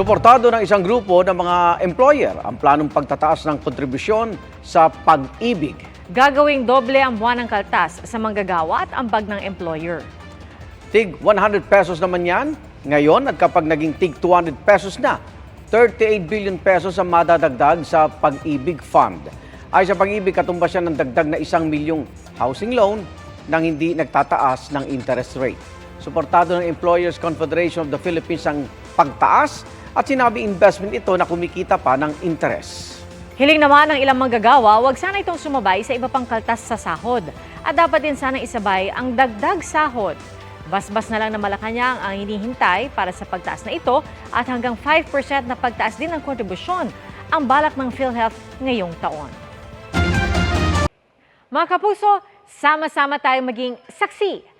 Suportado ng isang grupo ng mga employer ang planong pagtataas ng kontribusyon sa pag-ibig. Gagawing doble ang buwan ng kaltas sa manggagawa at ambag ng employer. Tig 100 pesos naman yan. Ngayon at kapag naging tig 200 pesos na, 38 billion pesos ang madadagdag sa pag-ibig fund. Ay sa pag-ibig, katumbas siya ng dagdag na isang milyong housing loan nang hindi nagtataas ng interest rate. Suportado ng Employers Confederation of the Philippines ang pagtaas at sinabi investment ito na kumikita pa ng interest. Hiling naman ng ilang manggagawa, wag sana itong sumabay sa iba pang kaltas sa sahod. At dapat din sana isabay ang dagdag sahod. Basbas na lang na Malacanang ang hinihintay para sa pagtaas na ito at hanggang 5% na pagtaas din ng kontribusyon ang balak ng PhilHealth ngayong taon. Mga kapuso, sama-sama tayong maging saksi.